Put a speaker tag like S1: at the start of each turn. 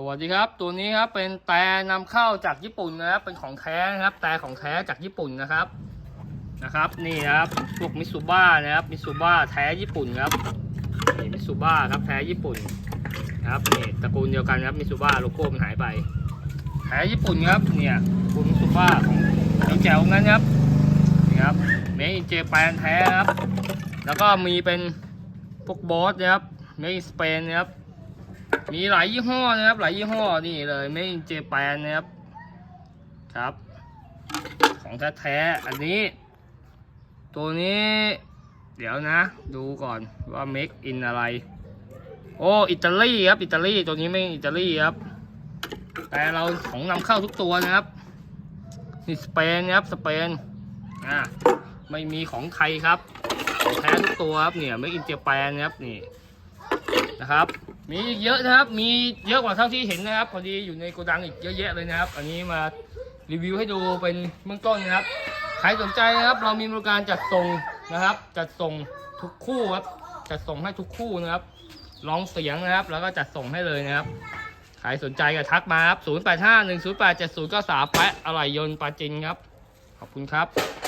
S1: สวัสดีครับ ตัวนี้ครับเป็นแต่นำเข้าจากญี่ปุ่นนะครับ เป็นของแท้นะครับ แต่ของแท้จากญี่ปุ่นนะครับ นะครับ นี่ครับพวกมิซูบ้านะครับ มิซูบ้าแท้ญี่ปุ่นครับ นี่มิซูบ้าครับแท้ญี่ปุ่นครับนี่ตระกูลเดียวกันครับมิซูบ้าโลโก้มันหายไป แท้ญี่ปุ่นครับ เนี่ยคุณมิซูบ้าของแจ๋วงั้นครับ นี่ครับเมอิเจแปนแท้ครับ แล้วก็มีเป็นพวกบอสนะครับเมอิสเปนนะครับ มีหลายยี่ห้อนะครับ หลายยี่ห้อนี่เลยไม่เจแปนนะครับ ครับ ของแท้ๆอันนี้ ตัวนี้ เดี๋ยวนะ ดูก่อนว่า make in อะไร โอ้อิตาลีครับอิตาลีตัวนี้ไม่อิตาลีครับ แต่เราของนำเข้าทุกตัวนะครับนี่สเปนนะครับสเปนอ่าไม่มีของไทยครับแท้ทุกตัวครับเนี่ยไม่อินเจแปนนะครับนี่นะครับ มีอีกเยอะนะครับ มีเยอะกว่าเท่าที่เห็นนะครับ พอดีอยู่ในโกดังอีกเยอะแยะเลยนะครับ อันนี้มารีวิวให้ดูเป็นเบื้องต้นนะครับ ใครสนใจนะครับ เรามีบริการจัดส่งนะครับ จัดส่งทุกคู่ครับ จัดส่งให้ทุกคู่นะครับลองเสียงนะครับ แล้วก็จัดส่งให้เลยนะครับ ใครสนใจก็ทักมาครับ 0 8 5 1 0 8 7 0 9 3แปะอะไหล่ยนต์ปลาจินครับ ขอบคุณครับ